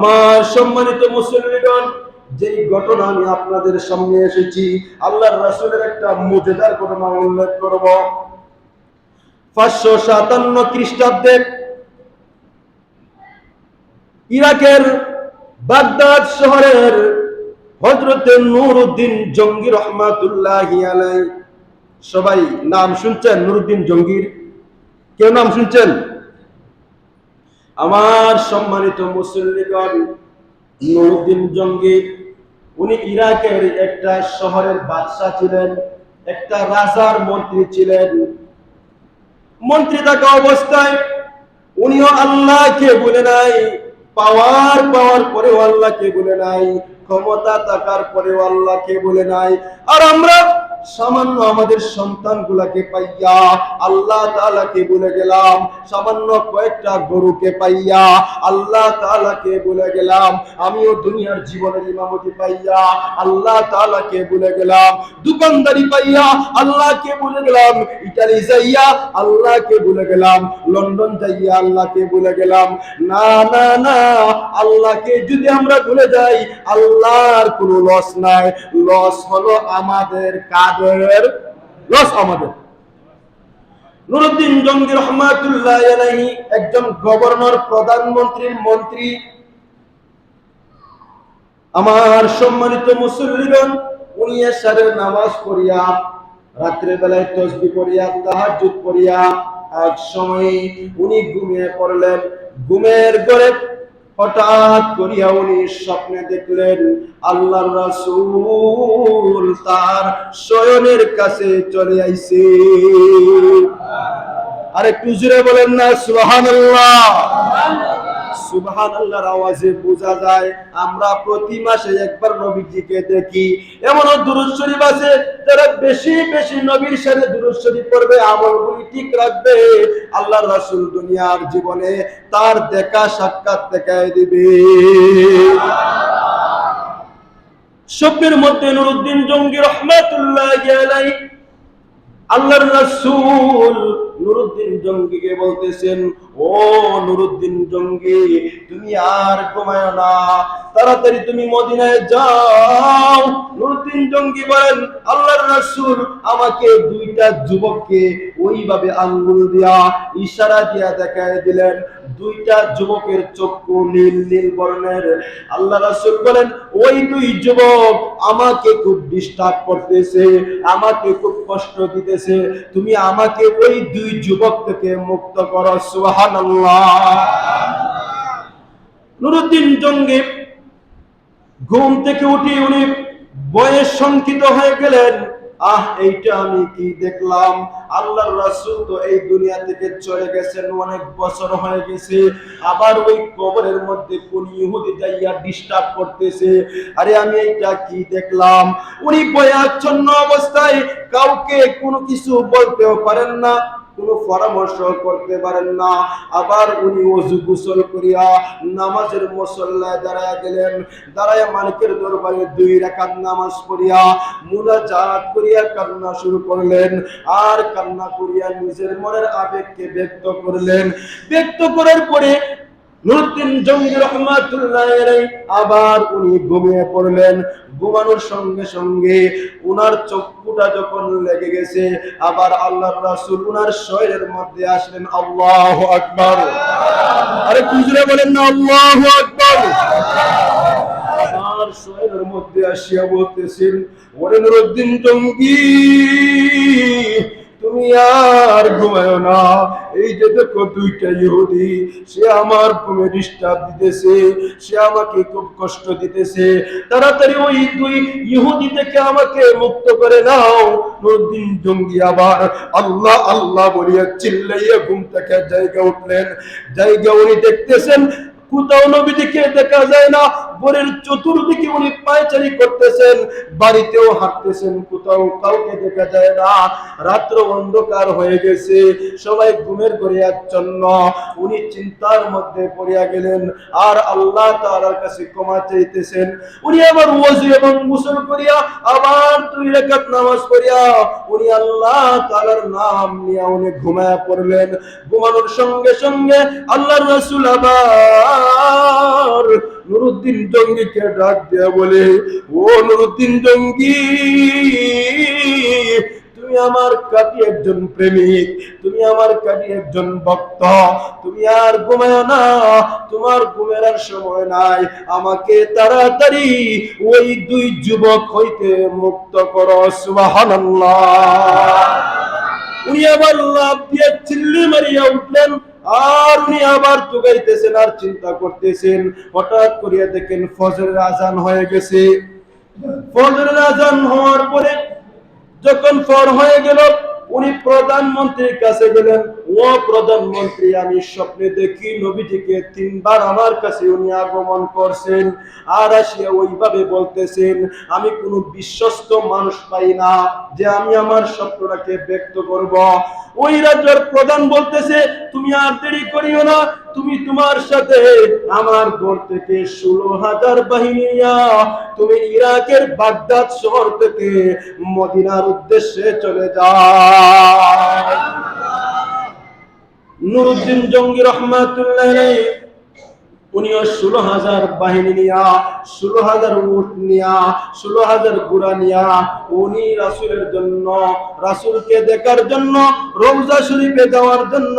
আমার সম্মানিত মুসলিমগণ যেই ঘটনা আমি আপনাদের সামনে এসেছি, আল্লাহর রাসূলের একটা মুজেদার ঘটনা উল্লেখ করব। পাঁচশো সাতান্ন খ্রিস্টাব্দে ইরাকের বাগদাদ শহরের হজরতে নুরুদ্দিন জঙ্গি রহমাতুল্লাহ আলাই সবাই নাম শুনছেন নুরুদ্দিন জঙ্গির? কেউ নাম শুনছেন? আমার সম্মানিত মুসল্লিগণ নুরুদ্দিন জঙ্গি উনি ইরাকের একটা শহরের বাদশাহ ছিলেন, একটা রাজার মন্ত্রী ছিলেন। মন্ত্রী থাকা অবস্থায় উনিও আল্লাহকে বলে নাই, পাওয়ার পাওয়ার পরেও আল্লাহকে বলে নাই, ক্ষমতা থাকার পরেও আল্লাহকে বলে নাই। আর আমরা সামান্য আমাদের সন্তানগুলাকে পাইয়া আল্লাহ তাআলাকে বলে গেলাম, সামান্য কয়েকটা গরুকে পাইয়া আল্লাহ তাআলাকে বলে গেলাম, আমিও দুনিয়ার জীবনের ইমামতি পাইয়া আল্লাহ তাআলাকে বলে গেলাম, দোকানদারি পাইয়া আল্লাহকে বলে গেলাম, ইটালি যাইয়া আল্লাহকে বলে গেলাম, লন্ডন যাইয়া আল্লাহকে বলে গেলাম, না না না, আল্লাহকে যদি আমরা ভুলে যাই, আল্লাহর কোনো লস নাই লস হলো আমাদের লস আমাদের। নুরুদ্দিন জঙ্গি রহমাতুল্লাহ একজন গভর্নর প্রধানমন্ত্রীর মন্ত্রী, আমার সম্মানিত মুসল্লিগণ, উনি এশারের নামাজ পড়িয়া রাত্রে বেলায় তসবি পড়িয়া, তাহাজ্জুদ পড়িয়া, এক সময় উনি ঘুমিয়ে পড়লেন। ঘুমের ঘরে হঠাৎ করিয়া উনি স্বপ্নে দেখলেন আল্লাহ রাসূল তার শয়নের কাছে চলে আইছে। আর একটু জুড়ে বলেন না, সুবহানাল্লাহ। আওয়াজে বোঝা যায়, আমরা প্রতি মাসে একবার নবীজিকে দেখি। দুরূদ শরীফ আছে, যারা বেশি বেশি নবীর সাথে দুরূদ শরীফ পড়বে, আমলগুলি ঠিক রাখবে। আল্লাহর রাসূল দুনিয়ার জীবনে তার দেখা সাক্ষাৎ দেখায় দিবে। স্বপ্নের মধ্যে নুরুদ্দিন জঙ্গি রহমাতুল্লাহ আল্লাহর রাসূল নুরুদ্দিন জঙ্গিকে বলতেছেন, ও নুরুদ্দিন জঙ্গি, তুমি আর ঘুমায় না। তাড়াতাড়ি তুমি মদিনায় যাও। নুরুদ্দিন জঙ্গি বলেন, আল্লাহর রাসূল আমাকে দুইটা যুবককে ওইভাবে আঙ্গুল দিয়া ইশারা দিয়া দেখায় দিলেন। দুইটা যুবকের চক্ষু নীল নীল বর্ণের। আল্লাহ রাসূল বলেন, ওই দুই যুবক আমাকে খুব ডিস্টার্ব করতেছে, আমাকে খুব কষ্ট দিতেছে। তুমি আমাকে ওই দুই যুবক থেকে মুক্ত করো, সুবহানাল্লাহ। নুরুদ্দিন জঙ্গি ঘুম থেকে উঠে উনি বয়স শঙ্কিত হয়ে গেলেন, আহ, এইটা আমি কি দেখলাম? আল্লাহর রাসূল তো এই দুনিয়া থেকে চলে গেছেন, অনেক বছর হয়ে গেছে। আবার ওই কবরের মধ্যে কোন ইহুদি যাইয়া ডিস্টার্ব করতেছে। আরে, আমি এইটা কি দেখলাম? উনি বয়াচ্ছন্ন অবস্থায় কাউকে কোনো কিছু বলতেও পারেন না। কোনো পরামর্শ করতে পারেন না। আবার উনি অজু গোসল করিয়া নামাজের মসল্লায় দাঁড়ায় গেলেন। দাঁড়ায় মালিকের দরবারে দুই রাকাত নামাজ পড়িয়া মুনাজাত করিয়া কান্না শুরু করলেন। আর কান্না করিয়া নিজের মনের আবেগকে ব্যক্ত করলেন। ব্যক্ত করার পরে নুরুদ্দিন জঙ্গি রহমাতুল্লাহ আবার উনি ঘুমিয়ে পড়লেন। ঘুমানোর সঙ্গে সঙ্গে উনার চক্ষুটা যখন লেগে গেছে, আবার আল্লাহর রাসূল উনার শরীরের মধ্যে আসলেন, আল্লাহু আকবার। আরে কুজরে বলেন না, আল্লাহু আকবার। আমার শরীরের মধ্যে আসিয়া বলতেছেন, ওরে নুরুদ্দিন জঙ্গি তুমি আর ঘুমায় না। এই যে দেখো দুইটা ইহুদি, সে আমার ঘুমে ডিস্টার্ব দিতেছে, সে আমাকে খুব কষ্ট দিতেছে। তাড়াতাড়ি ওই দুই ইহুদি থেকে আমাকে মুক্ত করে নাও। নদিন জঙ্গি আবার আল্লাহ আল্লাহ বলিয়া চিল্লাইয়া ঘুম থেকে জায়গা উঠলেন। জায়গা উনি দেখতেছেন, কোথাও নবীজিকে দেখা যায় না। বনের চতুর্দিকে উনি পায়চারি করতেছেন, বাড়িতেও হাঁটতেছেন, কোথাও কাউকে দেখা যায় না। রাত্র অন্ধকার হয়ে গেছে, সবাই ঘুমের ঘরে আচ্ছন্ন উনি চিন্তার মধ্যে পড়িয়া গেলেন, আর আল্লাহ তাআলার কাছে ক্ষমা চাইতেছেন। উনি আবার ওযু এবং গোসল করিয়া আবার দুই রাকাত নামাজ পড়িয়া উনি আল্লাহ তাআলার নাম নিয়ে উনি ঘুমায়া পড়লেন। ঘুমানোর সঙ্গে সঙ্গে আল্লাহর রাসূল আবার নুরুদ্দিন জঙ্গিকে ডাক দেয়া বলে, ও নুরুদ্দিন জঙ্গি, তুমি আমার কাটি একজন প্রেমিক, তুমি আমার কাটি একজন ভক্ত, তুমি আর ঘুমায় না, তোমার ঘুমের আর সময় নাই, আমাকে তাড়াতাড়ি ওই দুই যুবক হইতে মুক্ত করো, সুবহানাল্লাহ। উনি আবার লাভ দিয়ে চিল্লি মারিয়া উঠলেন। আর উনি আবার চুগাইতেছেন আর চিন্তা করতেছেন। হঠাৎ করিয়া দেখেন ফজরের আজান হয়ে গেছে। ফজরের আজান হওয়ার পরে যখন ফর হয়ে গেল উনি প্রধানমন্ত্রীর কাছে গেলেন, ও প্রধানমন্ত্রী, আমি স্বপ্নে দেখি নবীজিকে তিনবার আমার কাছে উনি আগমন করছেন আর আসিয়া ওইভাবে বলতেছেন, আমি কোনো বিশ্বস্ত মানুষ পাই না যে আমি আমার স্বপ্নটাকে ব্যক্ত করব। ওই রাজ্যের প্রধান বলতেছে, তুমি আর দেরি করিও না তুমি তোমার সাথে আমার ঘর থেকে ষোলো হাজার বাহিনী তুমি ইরাকের বাগদাদ শহর থেকে মদিনার উদ্দেশ্যে চলে যাও নুরুদ্দিন জঙ্গি রহমাতুল্লাহ উনিও ষোলো হাজার বাহিনী নিয়া, ষোলো হাজার উট নিয়া, ষোলো হাজার গুড়া নিয়া, উনি রাসুলের জন্য, রাসুলকে দেখার জন্য রোজা শরীফে যাওয়ার জন্য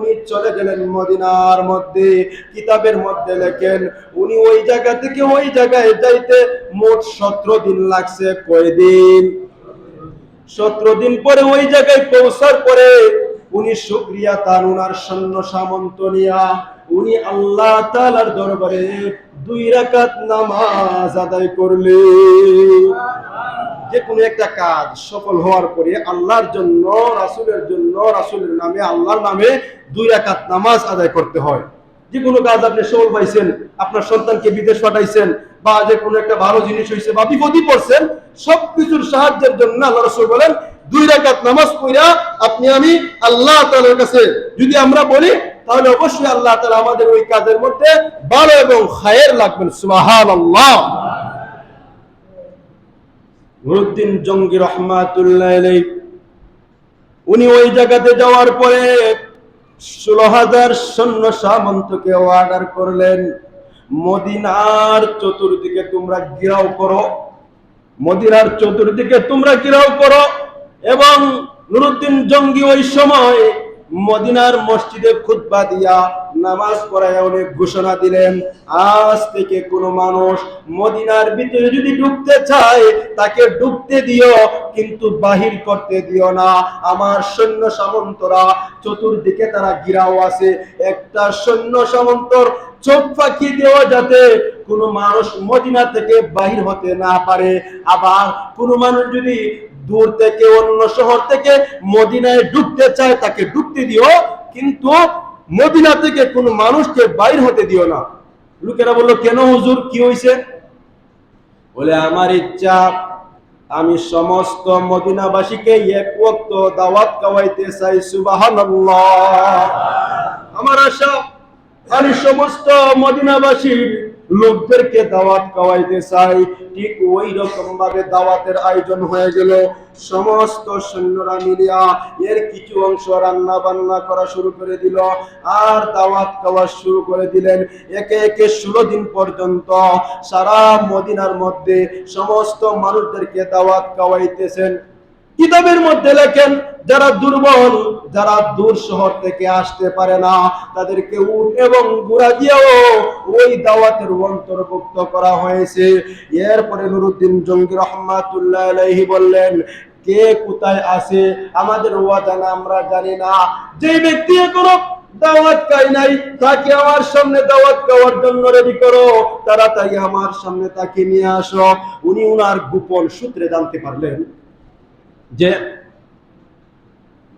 উনি চলে গেলেন মদিনার মধ্যে, কিতাবের মধ্যে লেখেন, উনি ওই জায়গা থেকে ওই জায়গায় যাইতে মোট সতেরো দিন লাগছে। কয়দিন? সতেরো দিন পরে ওই জায়গায় পৌঁছার পরে উনি শুক্রিয়া তার উনার সৈন্য সামন্ত নিয়া উনি আল্লাহ তালার দরবারে দুই রাকাত নামাজ আদায় করলে। যে কোনো একটা কাজ সফল হওয়ার পরে আল্লাহর জন্য, রাসূলের জন্য, রাসূলের নামে, আল্লাহর নামে দুই রাকাত নামাজ আদায় করতে হয়। যে কোনো কাজ আপনি সফল পাইছেন আপনার সন্তানকে বিদেশ পাঠাইছেন বা যে কোনো একটা ভালো জিনিস হয়েছে বা বিপদই পড়ছেন, সবকিছুর সাহায্যের জন্য আল্লাহ রসুল বলেন, দুই রাকাত নামাজ পড়া আপনি আমি আল্লাহ তাআলার কাছে, যদি আমরা বলি তাহলে অবশ্যই আল্লাহ তাআলা আমাদের ওই কাজের মধ্যে ভালো এবং খায়ের লাগবেন, সুবহানাল্লাহ। নুরুদ্দিন জঙ্গি রহমাতুল্লাহ উনি ওই জায়গাতে যাওয়ার পরে ষোলো হাজার সৈন্য সামন্তকে অর্ডার করলেন, মদিনার চতুর্দিকে তোমরা গিরাও করো, মদিনার চতুর্দিকে তোমরা গিরাও করো এবং নুরুদ্দিন জঙ্গি ওই সময় মদিনার মসজিদে খুতবা দিয়া নামাজ পড়ায় অনেক ঘোষণা দিলেন। আজ থেকে কোনো মানুষ মদিনার ভিতরে যদি ঢুকতে চায়, তাকে ঢুকতে দিও, কিন্তু বাহির করতে দিও না। আমার সৈন্য সামন্তরা চতুর্দিকে তারা গিরাও আছে। একটা সৈন্য সামন্তর চোখ ফাঁকি দেওয়া যাতে কোনো মানুষ মদিনা থেকে বাহির হতে না পারে। আবার কোনো মানুষ যদি দূর থেকে, অন্য শহর থেকে মদিনায় ঢুকতে চায়, তাকে ঢুকতে দিও। কিন্তু মদিনা থেকে কোনো মানুষকে বাইর হতে দিও না। লোকেরা বলল, কেন হুজুর? কি হয়েছে বলে, আমার ইচ্ছা, আমি সমস্ত মদিনাবাসীকে এক দাওয়াত খাওয়াইতে চাই, সুবহানাল্লাহ। আমার আশা, আমি সমস্ত মদিনাবাসীর লোকদেরকে দাওয়াত খাওয়াইতে চাই। ঠিক ওই রকম ভাবে দাওয়াতের আয়োজন হয়ে গেল। সমস্ত সৈন্যরা মিলিয়া এর কিছু অংশ রান্না বান্না করা শুরু করে দিল আর দাওয়াত খাওয়া শুরু করে দিলেন। একে একে ষোলো দিন পর্যন্ত সারা মদিনার মধ্যে সমস্ত মানুষদেরকে দাওয়াত খাওয়াইতেছেন। কিতাবের মধ্যে লেখেন, যারা দুর্বল, যারা দূর শহর থেকে আসতে পারে না, তাদেরকে উট এবং গুড়া দিয়েও ওই দাওয়াতের অন্তর্ভুক্ত করা হয়েছে। এরপরে নুরুদ্দিন জঙ্গি রহমাতুল্লাহ আলাইহি বললেন, কে কোথায় আছে? আমাদের ওয়াজানা আমরা জানি না। যে ব্যক্তি এখনও দাওয়াত খাই নাই, তাকে আমার সামনে দাওয়াত খাওয়ার জন্য রেডি করো। তাড়াতাড়ি আমার সামনে তাকে নিয়ে আসো। উনি উনার গোপন সূত্রে জানতে পারলেন যে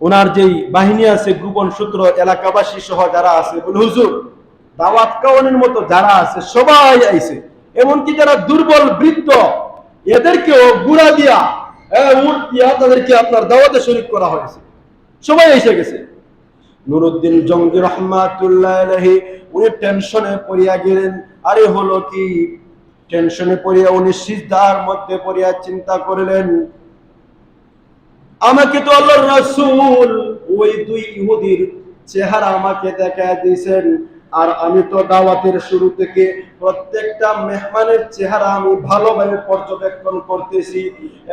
ওনার যেই বাহিনী আছে, গোপন সূত্র, এলাকাবাসী সহ যারা আছে হুজুর, দাওয়াত কাওয়ানের মতো যারা আছে, সবাই আইছে। এমনকি যারা দুর্বল বৃদ্ধ, এদেরকেও গুড়া দিয়া উট দিয়া তাদেরকে আপনার দাওয়াতে শরীক করা হয়েছে। সবাই এসে গেছে। নুরুদ্দিন জঙ্গি রহমাতুল্লাহ উনি টেনশনে পড়িয়া গেলেন। আরে, হলো কি? টেনশনে পড়িয়া উনি সিজদার মধ্যে পড়িয়া চিন্তা করলেন। আমাকে তো আল্লাহর রাসূল ওই দুই ইহুদির চেহারা আমাকে দেখায় দিয়েছেন। আর আমি তো দাওয়াতের শুরু থেকে প্রত্যেকটা মেহমানের চেহারা আমি ভালোভাবে পর্যবেক্ষণ করতেছি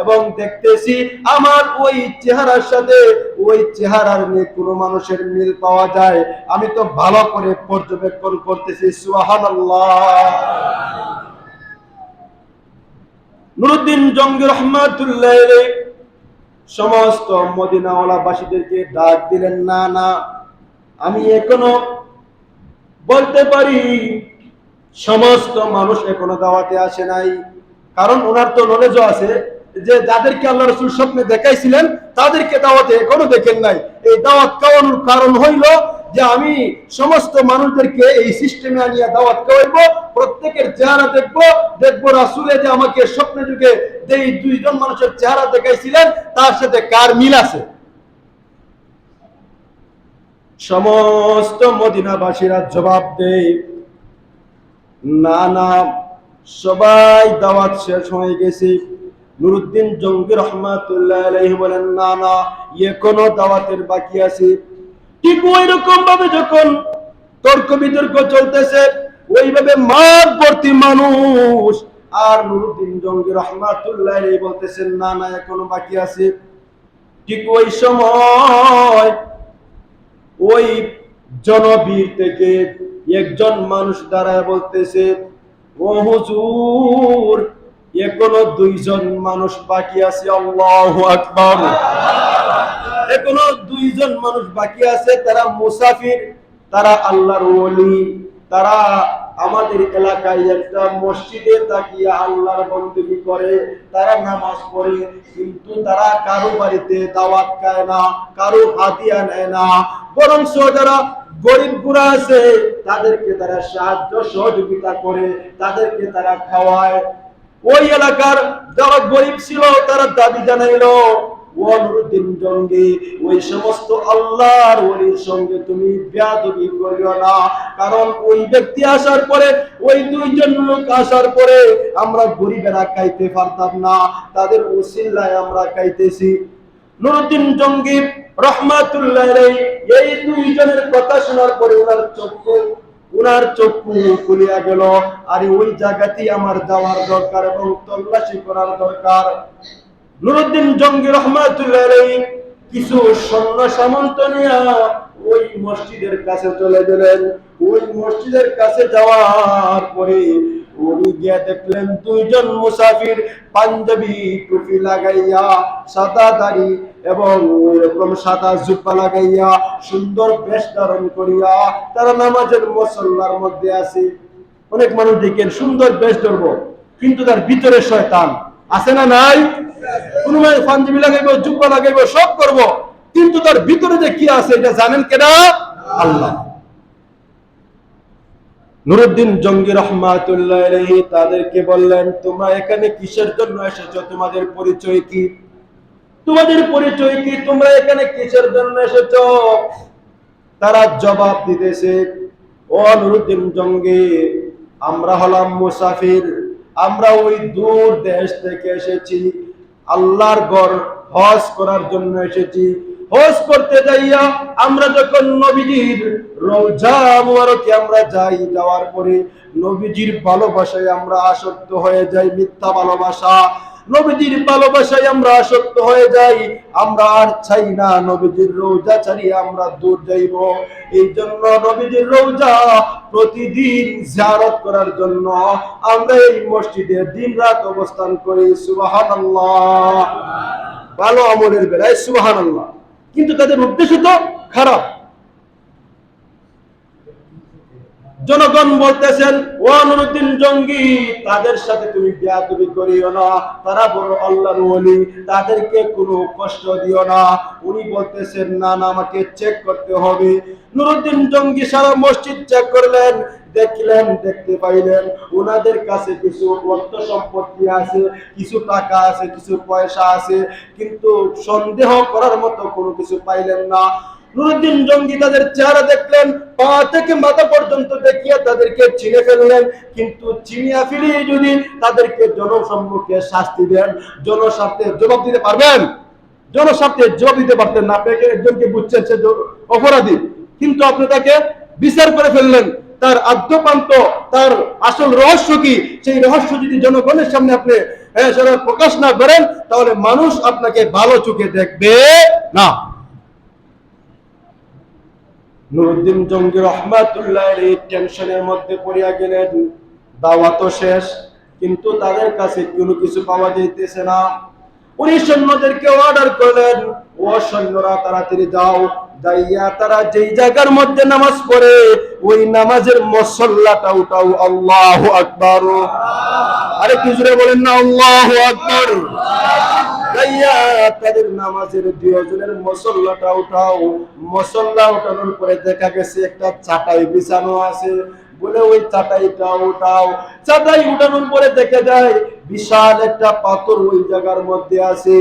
এবং দেখতেছি আমার ওই চেহারার সাথে ওই চেহারার নিয়ে কোনো মানুষের মিল পাওয়া যায়। আমি তো ভালো করে পর্যবেক্ষণ করতেছি, সুবহানাল্লাহ। নুরুদ্দিন জঙ্গি রহমাতুল্লাহ সমস্ত মদিনাওয়ালাবাসীদেরকে ডাক দিলেন, না না, আমি এখনও বলতে পারি। সমস্ত মানুষ এখনও দাওয়াতে আসে নাই। কারণ ওনার তো নলেজও আছে যে যাদেরকে আল্লাহ রসুল স্বপ্নে দেখাইছিলেন, তাদেরকে দাওয়াতে এখনও দেখেন নাই। এই দাওয়াত কাওয়ানোর কারণ হইল যে আমি সমস্ত মানুষদেরকে এই সিস্টেমে আনিয়া দাওয়াত খাওয়াইব, প্রত্যেকের চেহারা দেখব, দেখব রাসুলে যে আমাকে স্বপ্নে যুগে যে দুইজন মানুষের চেহারা দেখাইছিলেন, তার সাথে কার মিল আছে? সমস্ত মদিনাবাসীরা জবাব দেয়, না না, সবাই দাওয়াত শেষ হয়ে গেছে। নুরুদ্দিন জঙ্গি রহমাতুল্লাহ বলেন, না না, এখনও দাওয়াতের বাকি আছে। ঠিক ওই রকম ভাবে যখন তর্ক বিতর্ক চলতেছে, ওইভাবে মানুষ, আর নুরুদ্দিন জঙ্গি রহমাতুল্লাহ বলতেছেন, না না, এখনও বাকি আছে। ঠিক ওই সময় ওই জনবীর থেকে একজন মানুষ দাঁড়ায় বলতেছে, ও হুজুর, এখনও দুইজন মানুষ বাকি আছে, আল্লাহ আকবার। এখনও দুইজন মানুষ বাকি আছে, তারা মুসাফির, তারা আল্লাহর ওলি, তারা আমাদের এলাকায় একটা মসজিদে তাকিয়ে আল্লাহর বন্দী করে, তারা নামাজ পড়ে, কিন্তু তারা কারও বাড়িতে দাওয়াত খায় না, কারও হাতিয়া নেয় না। বরং যারা গরিব গুড়া আছে, তাদেরকে তারা সাহায্য সহযোগিতা করে, তাদেরকে তারা খাওয়ায়। ওই এলাকার যারা গরিব ছিল, তারা দাবি জানাইলো তাদের আমরা নুরুদ্দিন জঙ্গি রহমাতুল্লাহ এই দুইজনের কথা শোনার পরে ওনার চক্ষু উনার চক্ষু খুলিয়া গেল। আর ওই জায়গাতেই আমার যাওয়ার দরকার এবং তল্লাশি করার দরকার। নুরুদ্দিন জঙ্গি রহমাতুল্লাহ কিছু সৈন্য সামন্ত ওই মসজিদের কাছে চলে গেলেন। ওই মসজিদের কাছে যাওয়ার পরে উনি গিয়ে দেখলেন দুইজন মুসাফির পাঞ্জাবি টুপি লাগাইয়া, সাদা দাড়ি এবং এরকম সাদা জুব্বা লাগাইয়া সুন্দর বেশ ধারণ করিয়া তারা নামাজের মসল্লার মধ্যে আছে। অনেক মানুষ দেখেন, সুন্দর বেশ ধরবো, কিন্তু তার ভিতরে শয়তান। আছে না নাই? কোন লাগাইব, জুব্বা লাগাইব, সব করব। কিন্তু তার ভিতরে যে কি আছে, এটা জানেন কেনা আল্লাহ। নুরুদ্দিন জঙ্গি রহমাতুল্লাহ তাদেরকে বললেন, তোমরা এখানে কিসের জন্য এসেছ? তোমাদের পরিচয় কি? তোমাদের পরিচয় কি? তোমরা এখানে কিসের জন্য এসেছ? তারা জবাব দিতেছে, ও নুরুদ্দিন জঙ্গি, আমরা হলাম মুসাফির। আমরা ওই দূর দেশ থেকে এসেছি, আল্লাহর ঘর হজ করার জন্য এসেছি। হজ করতে যাইয়া আমরা যখন নবীজির রোজা মুবারকে আমরা যাই, যাওয়ার পরে নবীজির ভালোবাসায় আমরা আসক্ত হয়ে যাই মিথ্যা ভালোবাসা। নবীজির ভালোবাসায় আমরা আসক্ত হয়ে যাই, আমরা আর চাই না নবীজির রোজা ছাড়িয়ে আমরা দূর যাইব। এই জন্য নবীজির রোজা প্রতিদিন জিয়ারত করার জন্য আমরা এই মসজিদে দিন রাত অবস্থান করি, সুবহানাল্লাহ। ভালো আমলের বেলায় সুবহানাল্লাহ। কিন্তু তাদের উদ্দেশ্য তো খারাপ। জনগণ বলতেছেন ও জঙ্গি, তাদের সাথে তুমি বিয়াদবি করিও না। তারা বড় আল্লাহর ওলি, তাদেরকে কোনো কষ্ট দিও না। উনি বলতেছেন, না না, আমাকে চেক করতে হবে। নুরুদ্দিন জঙ্গি সারা মসজিদ চেক করলেন, দেখলেন, দেখতে পাইলেন ওনাদের কাছে কিছু অর্থ সম্পত্তি আছে, কিছু টাকা আছে, কিছু পয়সা আছে, কিন্তু সন্দেহ করার মতো কোনো কিছু পাইলেন না। নুরুদ্দিন জঙ্গি তাদের চেহারা দেখলেন পা থেকে মাথা পর্যন্ত দেখিয়ে তাদেরকে চিনে ফেললেন। কিন্তু চিনিয়া ফিরিয়ে যদি তাদেরকে জনসম্মুখে শাস্তি দেন জনস্বার্থে জবাব দিতে পারবেন? জনস্বার্থে জবাব দিতে পারতেন না। আপনাকে একজনকে বুঝছেন সে অপরাধী। কিন্তু আপনি তাকে বিচার করে ফেললেন। তার আদ্যপান্ত তার আসল রহস্য কি? সেই রহস্য যদি জনগণের সামনে আপনি হ্যাঁ, প্রকাশ না করেন তাহলে মানুষ আপনাকে ভালো চোখে দেখবে না। নুরুদ্দিন জঙ্গি রহমাতুল্লাহ এই টেনশনের মধ্যে পড়িয়া গেলেন। দাওয়া তো শেষ, কিন্তু তাদের কাছে কোনো কিছু পাওয়া যাইতেছে না। উনি সৈন্যদেরকে অর্ডার করলেন। ও সৈন্যরা তাড়াতাড়ি যাও, যাইয়া তারা যেই জায়গার মধ্যে নামাজ পড়ে, ওই নামাজের মসল্লাটা উঠাও। আল্লাহ আকবার। আরে কি বলেন না, আল্লাহ আকবার। যাইয়া তাদের নামাজের দুজনের মসল্লাটা উঠাও। মসল্লা উঠানোর পরে দেখা গেছে একটা চাটাই বিছানো আছে। বলে, ওই চাটাইটা উঠাও। চাটাই উঠানোর পরে দেখে যায় বিশাল একটা পাথর ওই জায়গার মধ্যে আছে।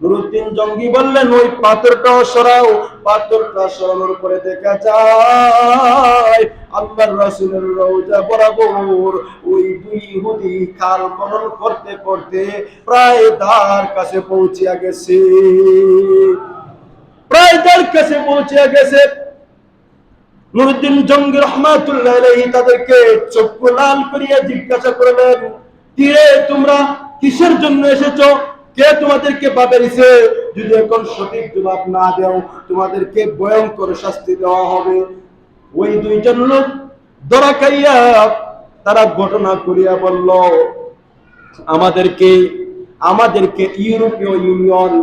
নুরুদ্দিন জঙ্গি বললেন, ওই পাথরটাও সরাও। পাথরটা সরানোর পরে দেখা যায়, আল্লাহর রাসূলের রওজা বরাবর ওই দুই ইহুদি খাল খনন করতে করতে প্রায় তার কাছে পৌঁছিয়া গেছে। প্রায় তার কাছে পৌঁছিয়া গেছে। নুরুদ্দিন জঙ্গি রহমাতুল্লাহ তাদেরকে চক্ষু লাল করিয়া জিজ্ঞাসা করলেন কিরে তোমরা কিসের জন্য এসেছ? কে তোমাদেরকে পাঠাইছে যদি এখন সঠিক জবাব না দাও, তোমাদেরকে ভয়ঙ্কর শাস্তি দেওয়া হবে। ওই দুইজন লোক ধরা খাইয়া তারা ঘটনা করিয়া বলল, আমাদেরকে আমাদেরকে ইউরোপীয় ইউনিয়ন,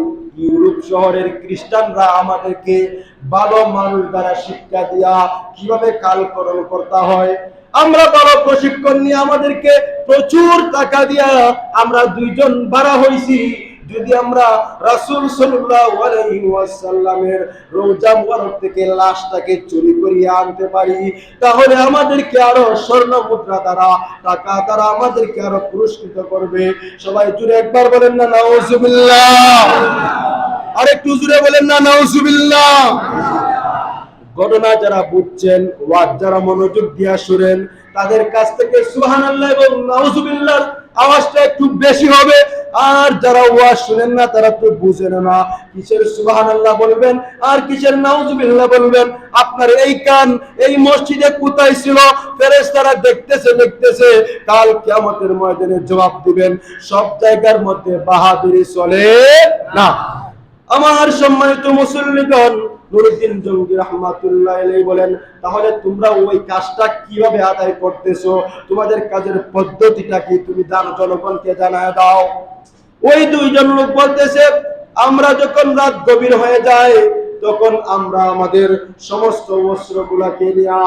ইউরোপ শহরের খ্রিস্টানরা আমাদেরকে ভালো মানুষ দ্বারা শিক্ষা দিয়া কীভাবে কালকরণ করতে হয়? আমরা ভালো প্রশিক্ষণ নিয়ে আমাদেরকে প্রচুর টাকা দিয়া আমরা দুইজন বাড়া হইছি। যদি আমরা রাসূল আলাইহি ওয়াসাল্লামের মুবারক থেকে লাশটাকে চুরি করিয়ে আনতে পারি, তাহলে আমাদেরকে আরও স্বর্ণ মুদ্রা দ্বারা, টাকা দ্বারা আমাদেরকে আরও পুরস্কৃত করবে। সবাই জুড়ে একবার বলেন না, নাউজুবিল্লাহ। আরেকটু জুড়ে বলেন না, নাউজুবিল্লাহ। ঘটনা যারা বুঝছেন, ওয়াজ যারা মনোযোগ দিয়া শুনেন, তাদের কাছ থেকে সুবহানাল্লাহ এবং নাউজুবিল্লাহর আওয়াজটা একটু বেশি হবে। আর যারা ওয়াজ শুনেন না, তারা তো বুঝেন না। কিসের সুবহানাল্লাহ বলবেন, আর কিসের নাউজুবিল্লাহ বলবেন? আপনার এই কান এই মসজিদে কোথায় ছিল? ফেরেশতারা দেখতেছে দেখতেছে। কাল কিয়ামতের ময়দানে জবাব দিবেন, সব জায়গার মধ্যে বাহাদুরি চলে না। আমার সম্মানিত মুসল্লিগণ নুরুদ্দিন জঙ্গি রহমাতুল্লাহ বলেন, তাহলে তোমরা ওই কাজটা কীভাবে আদায় করতেছো? তোমাদের কাজের পদ্ধতিটা কি? তুমি দান জনগণকে জানায় দাও। ওই দুইজন লোক বলতেছে, আমরা যখন রাত গভীর হয়ে যায় তখন আমরা আমাদের সমস্ত বস্ত্রগুলাকে নিয়ে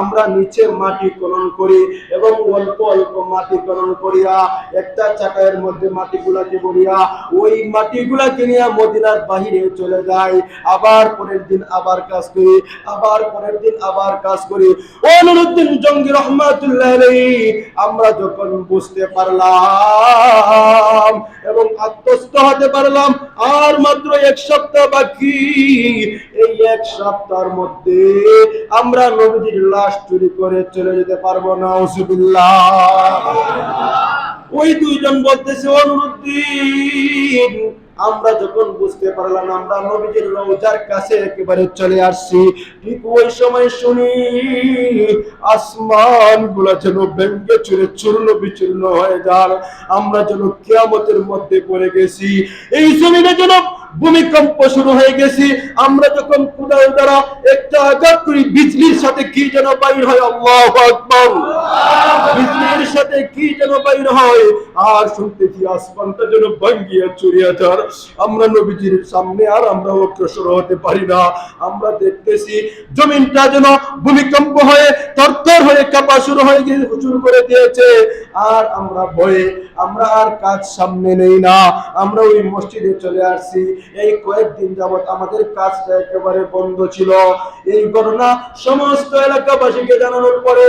আমরা নিচে মাটি খনন করি এবং অল্প অল্প মাটি খনন করিয়া একটা চাকায়ের মধ্যে মাটিগুলাকে ভরিয়া ওই মাটিগুলাকে নিয়ে মদিনার বাহিরে চলে যাই। আবার পরের দিন আবার কাজ করি, আবার পরের দিন আবার কাজ করি। ও নুরুদ্দিন জঙ্গি রহমাতুল্লাহ আমরা যখন বুঝতে পারলাম এবং আত্মস্থ হতে পারলাম, আর মাত্র এক সপ্তাহ বাকি। এই এক সপ্তাহের মধ্যে আমরা নবীজির লাশ চুরি করে চলে যেতে পারব না ওই দুইজন বলতেছে অনুরুদ্দিন আমরা যখন বুঝতে পারলাম আমরা নবীজির রওজার কাছে একেবারে চলে আসছি, ঠিক ওই সময় শুনি আসমানগুলা যেন ব্যঙ্গে চুরে চূর্ণ বিচূর্ণ হয়ে যান। আমরা যেন কিয়ামতের মধ্যে পড়ে গেছি। এই জমিনে যেন ভূমিকম্প শুরু হয়ে গেছি। আমরা যখন কুদাল দ্বারা একটা আঘাত করি, বিজলির সাথে কি যেন বাইর হয়? আল্লাহু আকবার। বিজলির সাথে কি যেন বাইর হয়? আর শুনতেছি আসমানটা যেন ভাঙ্গিয়া চুরিয়া যার আমরা নবীজির সামনে আর আমরা অগ্রসর হতে পারি না। আমরা দেখতেছি, জমিনটা যেন ভূমিকম্প হয়ে তরতর কাঁপা শুরু হয়ে গিয়ে শুরু করে দিয়েছে। আর আমরা ভয়ে, আমরা আর কাজ সামনে নেই না। আমরা ওই মসজিদে চলে আসছি। এই কয়েকদিন যাবত আমাদের কাজটা একেবারে বন্ধ ছিল। এই ঘটনা সমস্ত এলাকাবাসীকে জানানোর পরে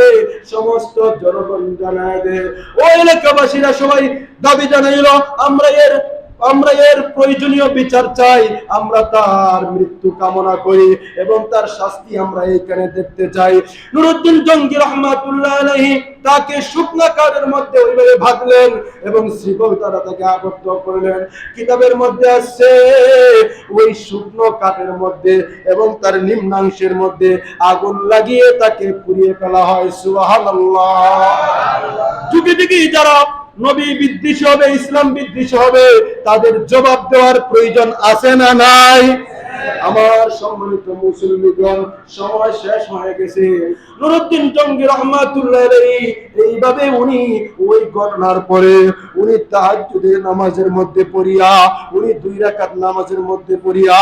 সমস্ত জনগণ জানায় দেয়। ওই এলাকাবাসীরা সবাই দাবি জানাইল, আমরা এর আমরা এর প্রয়োজনীয় বিচার চাই, আমরা তার মৃত্যু কামনা করি এবং তার শাস্তি আমরা এইখানে দেখতে চাই। নুরুদ্দিন জঙ্গি রহমাতুল্লাহ আলাইহি তাকে শুকনা কাঠের মধ্যে ওইভাবে ভাগলেন এবং শ্রীবল তারা তাকে আবদ্ধ করলেন। কিতাবের মধ্যে আছে, ওই শুকনো কাঠের মধ্যে এবং তার নিম্নাংশের মধ্যে আগুন লাগিয়ে তাকে পুড়িয়ে ফেলা হয়। সুবহানাল্লাহ। যুগে যুগে যারা নবী বিদ্বেষ হবে, ইসলাম বিদ্বেষ হবে, তাদের জবাব দেওয়ার প্রয়োজন আছে না নাই? আমার সম্মানিত মুসলিমগণ সময় শেষ হয়ে গেছে। নুরুদ্দিন জঙ্গি রহমাতুল্লাহ এইভাবে উনি ওই ঘটনার পরে উনি তাহাজ্জুদের নামাজের মধ্যে পড়িয়া, উনি দুই রাকাত নামাজের মধ্যে পড়িয়া,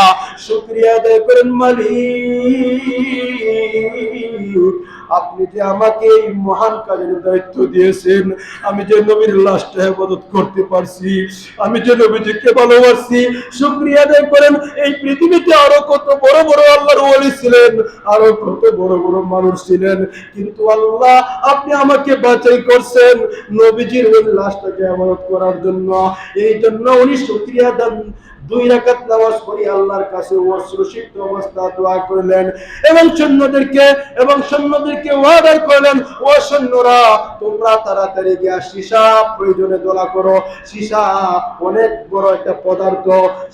শুকরিয়া আদায় করেন মালিক। আপনি যে আমাকে এই মহান কাজের দায়িত্ব দিয়েছেন, আমি যে নবীর লাশটা হেফাজত করতে পারছি, আমি যে নবীজিকে ভালোবাসছি, শুক্রিয়া আদায় করেন, এই পৃথিবীতে আরও কত বড় বড় আল্লাহর ওলি ছিলেন, আরও কত বড় বড় মানুষ ছিলেন। কিন্তু আল্লাহ, আপনি আমাকে বাঁচাই করছেন নবীজির ওই লাশটাকে আমানত করার জন্য। এই জন্য উনি শুক্রিয়া দান দুই রাকাত নামাজ পড়ি আল্লাহর কাছে অশ্রুসিক্ত অবস্থা দোয়া করলেন এবং সৈন্যদেরকে এবং সৈন্যদেরকে ওয়াদার করলেন, ও সৈন্যরা, তোমরা তাড়াতাড়ি গিয়া সীসা প্রয়োজনে দোলা করো। সীসা অনেক বড় একটা পদার্থ,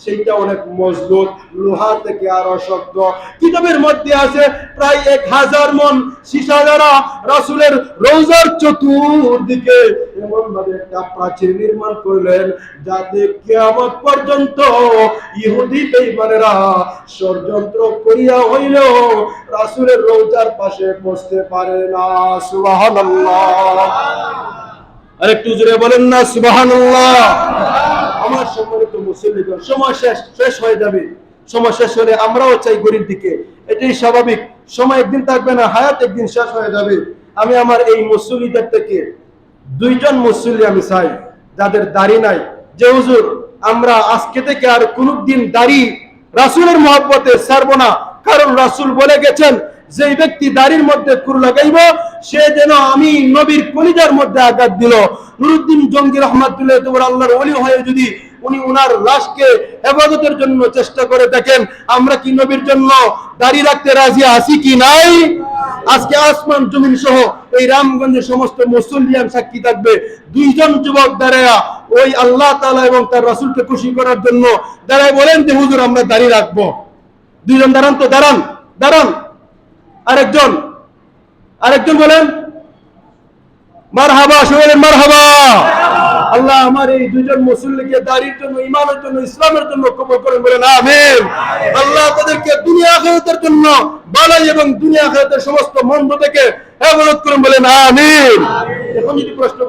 সেইটা অনেক মজবুত, লোহা থেকে আরও শক্ত। কিতাবের মধ্যে আছে প্রায় এক হাজার মন সীসা দ্বারা রাসুলের রোজার চতুর্দিকে এমন ভাবে একটা প্রাচীর নির্মাণ করলেন যাতে কিয়ামত পর্যন্ত ইহুদি বেঈমানেরা ষড়যন্ত্র করিয়া রাসূলের রোজার পাশে বসতে পারে না। জোরে বলেন না আমার সম্মানিত সময় শেষ শেষ হয়ে যাবে। সময় শেষ হলে আমরাও চাই গরিব দিকে। এটাই স্বাভাবিক। সময় একদিন থাকবে না, হায়াত একদিন শেষ হয়ে যাবে। আমি আমার এই মুসল্লিদের থেকে দুইজন মুসল্লি আমি চাই, যাদের দাড়ি নাই। যে হুজুর আমরা আজকে থেকে আর কোনদিন দাড়ি রাসূলের মহব্বতে ছাড়বো না। কারণ রাসূল বলে গেছেন যে ব্যক্তি দাড়ির মধ্যে কুর লাগাইব, সে যেন আমি নবীর কলিজার মধ্যে আঘাত দিল। নুরুদ্দিন জঙ্গি রহমাতুল্লাহ তোমার আল্লাহর ওলি হয়ে যদি উনি উনার লাশকে হেফাজতের জন্য চেষ্টা করে দেখেন, আমরা কি নবীর জন্য দাড়ি রাখতে রাজি আছি কি নাই? আজকে আসমান জমিন সহ এই রামগঞ্জের সমস্ত মুসল্লিয়ান সাক্ষী থাকবে। দুইজন যুবক দাঁড়ায়া ওই আল্লাহ তাআলা এবং তার রাসূলকে খুশি করার জন্য দাঁড়ায় বলেন যে, হুজুর, আমরা দাড়ি রাখব। দুইজন দাঁড়ান তো, দাঁড়ান দাঁড়ান। আরেকজন আরেকজন বলেন, মারহাবা, সবাই মারহাবা। আল্লাহ আমার এই দুজন মুসল্লিকে দাঁড়ির জন্য, ইমানের জন্য, ইসলামের জন্য কবল করেন বলেন, আমিন। আল্লাহ তাদেরকে দুনিয়া আখিরাতের জন্য বালাই এবং দুনিয়া আখিরাতের সমস্ত মন্দ থেকে হেফাজত করেন বলেন, আমিন। এখন যদি প্রশ্ন